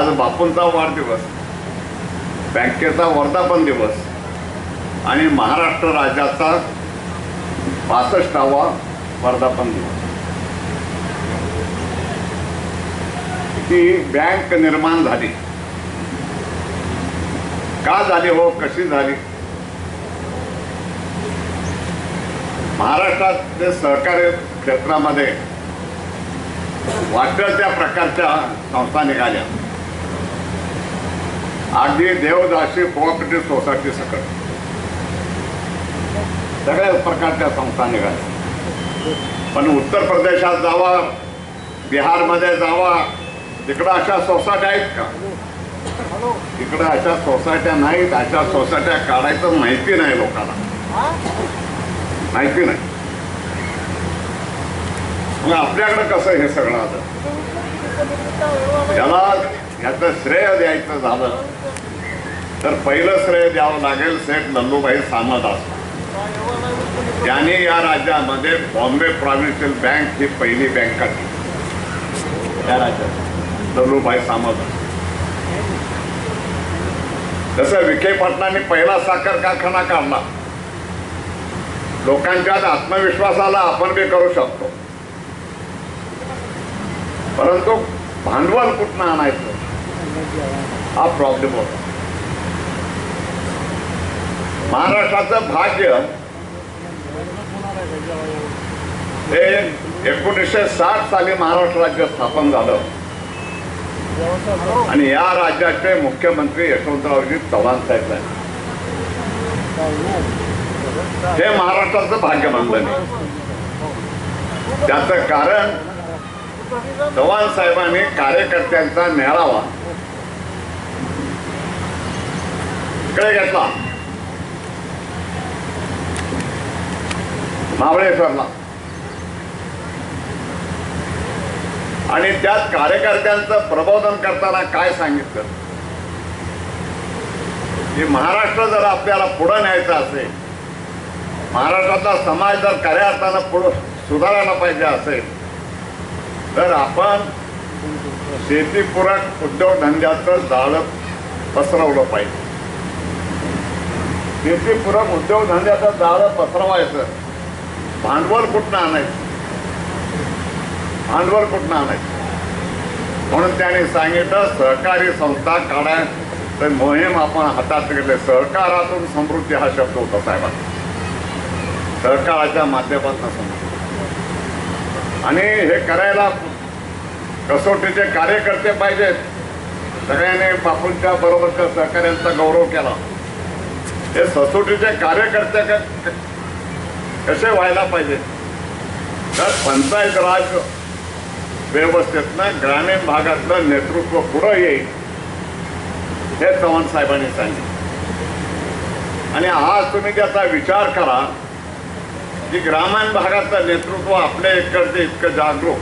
आज बापूंचा वाढदिवस बँकेचा वर्धापन दिवस आणि महाराष्ट्र राज्याचा पासष्टावा वर्धापन दिवस. ती बँक निर्माण झाली. का झाली हो कशी झाली? महाराष्ट्रातले सहकारी क्षेत्रामध्ये वाटेल त्या प्रकारच्या संस्था निघाल्या. अगदी देवदासी कोऑपरेटिव्ह सोसायटी सकट. सगळ्या प्रकारच्या संस्था निघाल्या. पण उत्तर प्रदेशात जावा बिहारमध्ये जावा तिकडं अशा सोसायट्या आहेत का? तिकडं अशा सोसायट्या नाहीत अशा सोसायट्या काढायचं माहिती नाही लोकांना. माहिती नाही. मग आपल्याकडं कसं हे सगळं आलं त्याला याचं श्रेय द्यायचं झालं. तर पहिलं श्रेय द्यावं लागेल सेठ लल्लूभाई सामदास असं त्यांनी या राज्यामध्ये बॉम्बे प्रॉव्हिन्शियल बँक ही पहिली बँक काढली. त्या राज्यात. लल्लूभाई सामदास जसं विखे पाटलांनी पहिला साखर कारखाना काढला. लोकांच्यात आत्मविश्वासाला आपण बी करू शकतो. परंतु भांडवल कुठनं आणायचं? हा प्रॉब्लेम होता. महाराष्ट्राचं भाग्य हे एकोणीसशे साठ साली महाराष्ट्र राज्य स्थापन झालं. आणि या राज्याचे मुख्यमंत्री यशवंतरावजी चव्हाण साहेब आहेत हे महाराष्ट्राचं भाग्य मानलं मी त्याचं कारण चव्हाण साहेबांनी कार्यकर्त्यांचा मेळावा इकडे घेतला. महाबळेश्वरला. आणि त्यात कार्यकर्त्यांचं प्रबोधन करताना काय सांगितलं? की महाराष्ट्र जर आपल्याला पुढं न्यायचं असेल महाराष्ट्रातला समाज जर खऱ्या अर्थानं पुढं सुधारायला पाहिजे असेल तर आपण शेतीपूरक उद्योगधंद्याचं जाळं पसरवलं पाहिजे. शेतीपूरक उद्योगधंद्याचं जाळं पसरवायचं. भांडवल कुठनं आणायचं? भांडवल कुठनं आणायचं? म्हणून त्याने सांगितलं सहकारी संस्था काढाय तर मोहीम आपण हातात घेतले. सहकारातून समृद्धी हा शब्द होता साहेबांचा सहकाराच्या माध्यमातून समृद्धी. आणि हे करायला कसोटीचे कार्यकर्ते पाहिजेत. सगळ्यांनी बापूंच्या बरोबरच्या सहकार्यांचा गौरव केला. हे ससोटीचे कार्यकर्ते कसे व्हायला पाहिजे? तर पंचायत राज व्यवस्थेतनं ग्रामीण भागातलं नेतृत्व पुढं येईल हे चव्हाण साहेबांनी सांगितलं. आणि आज तुम्ही त्याचा विचार करा की ग्रामीण भागातलं नेतृत्व आपल्या इकडचे इतकं जागरूक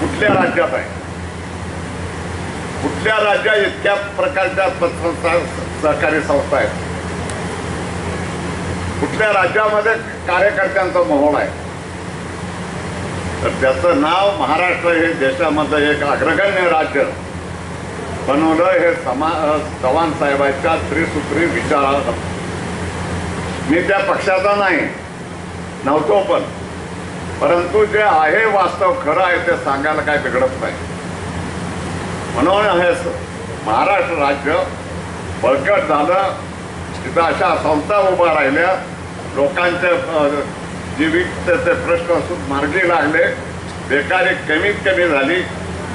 कुठल्या राज्यात आहे? कुठल्या राज्यात इतक्या प्रकारच्या सहकारी संस्था आहेत? कुठल्या राज्यामध्ये कार्यकर्त्यांचा मोहोळ आहे? तर त्याचं नाव महाराष्ट्र हे देशामधलं एक अग्रगण्य राज्य. बनवलं हे समा चव्हाण साहेबांच्या त्रिसूत्री विचारात. मी त्या पक्षाचा नाही नव्हतो पण. परंतु जे आहे वास्तव खरं आहे ते सांगायला काय बिघडत नाही. म्हणून हे महाराष्ट्र राज्य बळकट झालं. तिथं अशा संस्था उभ्या राहिल्या. लोकांचे जीवितचे प्रश्न मार्गी लागले. बेकारी कमीत कमी झाली.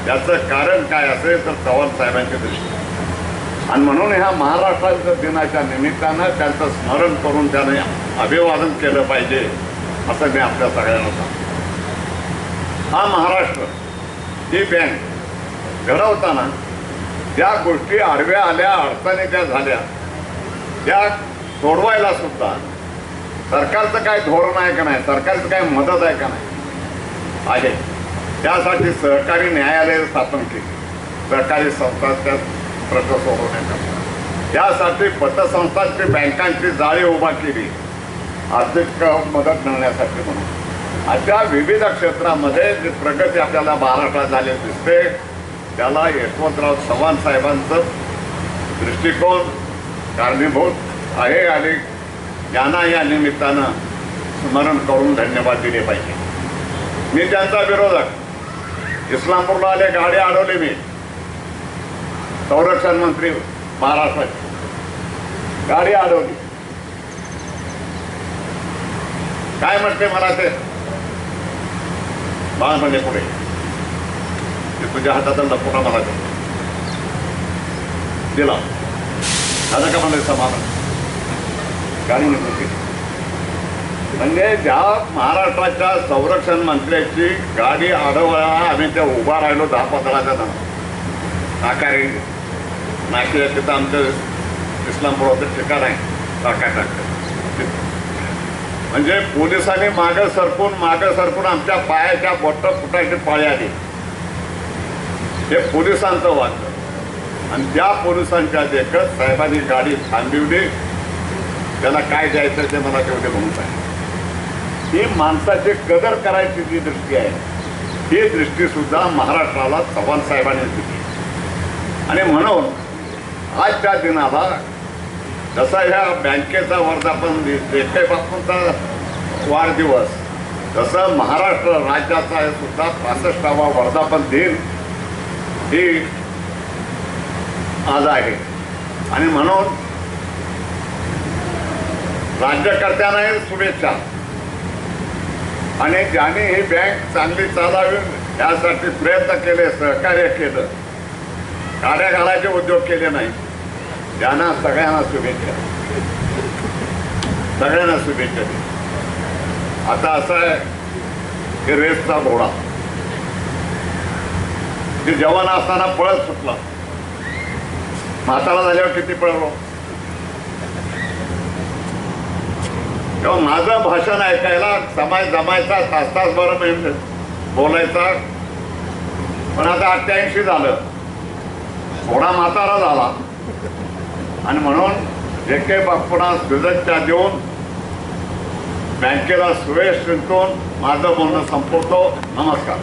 याचं कारण काय असेल तर चव्हाण साहेबांच्या दृष्टी. आणि म्हणून ह्या महाराष्ट्राच्या दिनाच्या निमित्तानं त्यांचं स्मरण करून त्याने अभिवादन केलं पाहिजे असं मी आपल्या सगळ्यांना सांगतो. हा महाराष्ट्र ही बँक घडवताना ज्या गोष्टी आडव्या आल्या अडचणी त्या झाल्या त्या सोडवायला सुद्धा सरकारचं काय धोरण आहे का नाही? सरकारचं काय मदत आहे का नाही? आहे. त्यासाठी सहकारी न्यायालय स्थापन केली. सहकारी संस्था त्या प्रश्न सोडवण्याकरता यासाठी पतसंस्थांची बँकांची जाळी उभा केली. आर्थिक मदत मिळण्यासाठी म्हणून. अशा विविध क्षेत्रामध्ये जी प्रगती आपल्याला महाराष्ट्रात झालेली दिसते त्याला यशवंतराव चव्हाण साहेबांचं दृष्टिकोन कारणीभूत आहे आणि यांना या निमित्तानं स्मरण करून धन्यवाद दिले पाहिजे. मी त्यांचा विरोधक. इस्लामपूरला आले गाडी अडवली मी. संरक्षण मंत्री महाराष्ट्राची. गाडी अडवली. काय म्हणते मला ते बाळ म्हणजे पुढे. ते तुझ्या हातातला लपुरा मला दिला. झालं म्हणजे ज्या महाराष्ट्राच्या संरक्षण मंत्र्याची गाडी अडवळा आम्ही त्या उभा राहिलो दहा पंधराच्या नाकारे नाशिक तिथं आमचं इस्लामपुराचं ठिकाण आहे. टाका टाकतं म्हणजे पोलिसांनी मागं सरकून मागं सरकून आमच्या पायाच्या बोट फुटायची पाळी आली हे पोलिसांचं वाटतं आणि त्या पोलिसांच्या देखत साहेबांनी गाडी थांबवली त्याला काय द्यायचं ते मला तेवढे म्हणत आहे. ही माणसाची कदर करायची जी दृष्टी आहे ही दृष्टीसुद्धा महाराष्ट्राला चव्हाण साहेबांनी दिली. आणि म्हणून आजच्या दिनाला जसा ह्या बँकेचा वर्धापन दिन बापूंचा वाढदिवस तसं महाराष्ट्र राज्याचा सुद्धा पासष्टावा वर्धापन दिन ही आज आहे. आणि म्हणून राज्यकर्त्यांनाही शुभेच्छा. आणि ज्याने ही बँक चांगली चालावी यासाठी प्रयत्न केले सहकार्य केलं कार्यकाळाचे घालायचे उद्योग केले नाही त्यांना सगळ्यांना शुभेच्छा. सगळ्यांना शुभेच्छा. आता असं आहे की रेसचा घोडा. जे जवान असताना पळत सुटला. म्हातारा झाल्यावर किती पळवलो तेव्हा माझं भाषण ऐकायला समाज जमायचा तास तास बरं बोलायचा. पण आता अठ्ठ्याऐंशी झालं. थोडा म्हातारा झाला. आणि म्हणून जे काही बापूंना शुभेच्छा देऊन बँकेला सुवेश शिंकून माझं बोलणं संपवतो. नमस्कार.